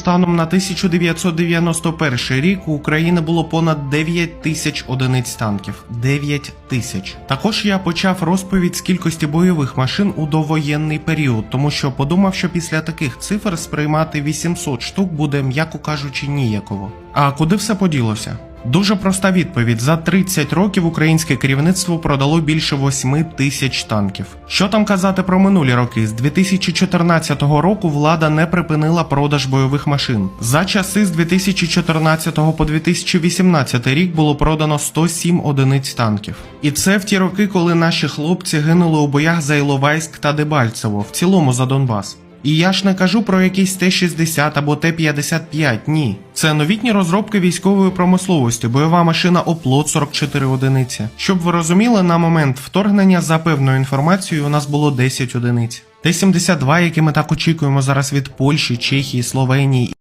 Станом на 1991 рік у України було понад 9 тисяч одиниць танків. 9 тисяч. Також я почав розповідь з кількості бойових машин у довоєнний період, тому що подумав, що після таких цифр сприймати 800 штук буде, м'яко кажучи, ніяково. А куди все поділося? Дуже проста відповідь: за 30 років українське керівництво продало більше 8 тисяч танків. Що там казати про минулі роки? З 2014 року влада не припинила продаж бойових машин. За часи з 2014 по 2018 рік було продано 107 одиниць танків. І це в ті роки, коли наші хлопці гинули у боях за Іловайськ та Дебальцево, в цілому за Донбас. І я ж не кажу про якийсь Т-60 або Т-55, ні. Це новітні розробки військової промисловості, бойова машина Оплот 44 одиниці. Щоб ви розуміли, на момент вторгнення за певною інформацією у нас було 10 одиниць. Т-72, які ми так очікуємо зараз від Польщі, Чехії, Словенії